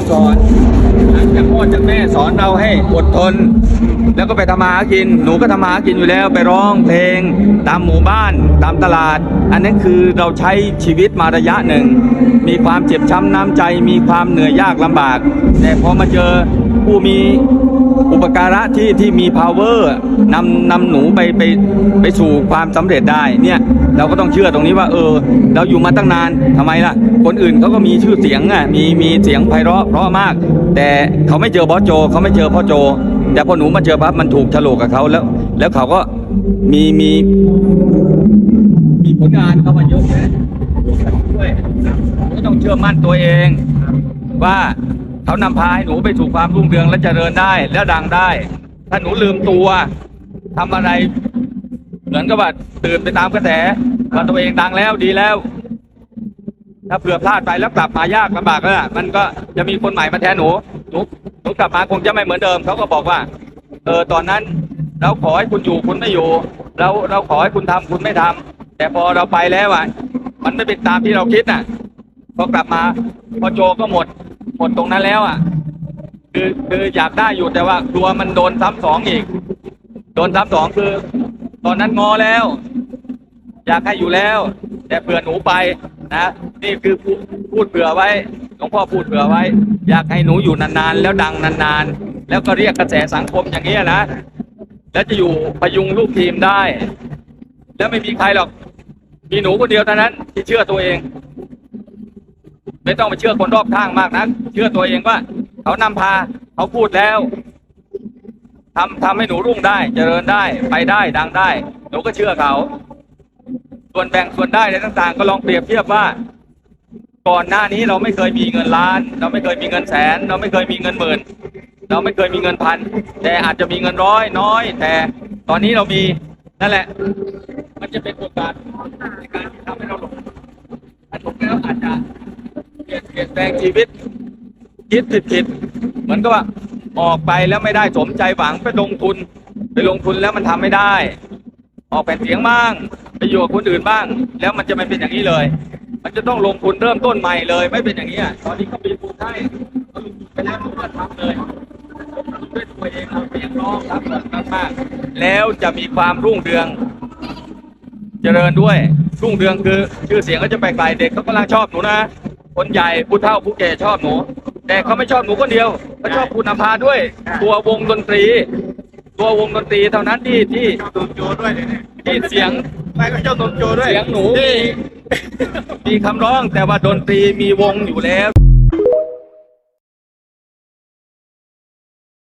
ำสอนหลังจากพ่อจากแม่สอนเราให้อดทน แล้วก็ไปทำมาหากิน หนูก็ทำมาหากินอยู่แล้วไปร้องเพลง ตามหมู่บ้าน ตามตลาด อันนั้นคือเราใช้ชีวิตมาระยะหนึ่ง มีความเจ็บช้ำน้ำใจ มีความเหนื่อยยากลำบาก แต่พอมาเจอผู้มี อุปการะที่ที่มี power นำนำหนูไปไปไปสู่ความสำเร็จได้เนี่ยเราก็ต้องเชื่อตรงนี้ว่าเออ เราอยู่มาตั้งนานทำไมล่ะ คนอื่นเขาก็มีชื่อเสียงอะมีมีเสียงไพเราะเพราะมาก แต่เขาไม่เจอบอสโจเขาไม่เจอพ่อโจ แต่พอหนูมาเจอปั๊บมันถูกฉลกกับเขาแล้ว แล้วเขาก็มีมีมีผลงานเข้ามาเยอะแยะด้วยก็ต้องเชื่อมั่นตัวเองว่า เขานำพาให้หนูไปสู่ความรุ่งเรืองและเจริญได้ และดังได้ ถ้าหนูลืมตัวทำอะไร เหมือนกับว่าตื่นไปตามกระแสว่าตัวเองดังแล้วดีแล้ว ถ้าเผื่อพลาดไปแล้วกลับมายากลำบากแล้วล่ะมันก็จะมีคนใหม่มาแทนหนูหนูหนูกลับมาคงจะไม่เหมือนเดิมเขาก็บอกว่า เออตอนนั้น เราขอให้คุณอยู่คุณไม่อยู่ เราเราขอให้คุณทำคุณไม่ทำแต่พอเราไปแล้วอะมันไม่เป็นตามที่เราคิดน่ะพอกลับมาพอโจก็หมด หมดตรงนั้นแล้วอะ คือคืออยากได้อยู่แต่ว่ากลัวมันโดนซ้ำสองอีก โดนซ้ำสองคือ ตอนนั้นงอแล้ว อยากให้อยู่แล้ว แต่เผื่อหนูไปนะนี่คือพูดพูดเผื่อไว้หลวงพ่อพูดเผื่อไว้ อยากให้หนูอยู่นานๆ แล้วดังนานๆ แล้วก็เรียกกระแสสังคมอย่างนี้ยนะแล้วจะอยู่พยุงลูกทีมได้ แล้วไม่มีใครหรอก มีหนูคนเดียวเท่านั้นที่เชื่อตัวเอง ไม่ต้องไปเชื่อคนรอบข้างมากนะเชื่อตัวเองว่า เขานำพาเขาพูดแล้วทำทำให้หนูรุ่งได้ เจริญได้ไปได้ดังได้ หนูก็เชื่อเขา ส่วนแบ่งส่วนได้อะไรต่าง ๆ ก็ลองเปรียบเทียบว่า ก่อนหน้านี้เราไม่เคยมีเงินล้าน เราไม่เคยมีเงินแสน เราไม่เคยมีเงินหมื่นเราไม่เคยมีเงินพัน แต่อาจจะมีเงินร้อยน้อย แต่ตอนนี้เรามีนั่นแหละ มันจะเป็นโอกาสในการที่ทำให้เราหลงถ้าหลงแล้วอาจจะ เปลี่ยนเปลี่ยนแปลงชีวิต คิดผิดผิดเหมือนกับว่าออกไปแล้วไม่ได้สมใจหวังไปลงทุน ไปลงทุนแล้วมันทำไม่ได้ ออกแผ่นเสียงบ้างไปอยู่กับคนอื่นบ้าง แล้วมันจะไม่เป็นอย่างนี้เลย มันจะต้องลงทุนเริ่มต้นใหม่เลย ไม่เป็นอย่างนี้อะตอนนี้เขามีทุนให้เขาลงทุนไปแล้วรู้ว่าทำเลยด้วยตัวเองเอาเสียงร้องทำมากๆแล้วจะมีความรุ่งเรือง เจริญด้วยรุ่งเรืองคือชื่อเสียงก็จะไปไกลเด็กเขากำลังชอบหนูนะ คนใหญ่ผู้เฒ่าผู้แก่ชอบหนู แต่เขาไม่ชอบหนูคนเดียวเขาชอบคุณนำพาด้วย ตัววงดนตรี ตัววงดนตรีเท่านั้นที่ที่เจ้าตัวโจด้วยเนี่ยที่เสียงไม่ก็เจ้าตัวโจด้วยเสียงหนูมีมีคำร้องแต่ว่าดนตรีมีวงอยู่แล้ว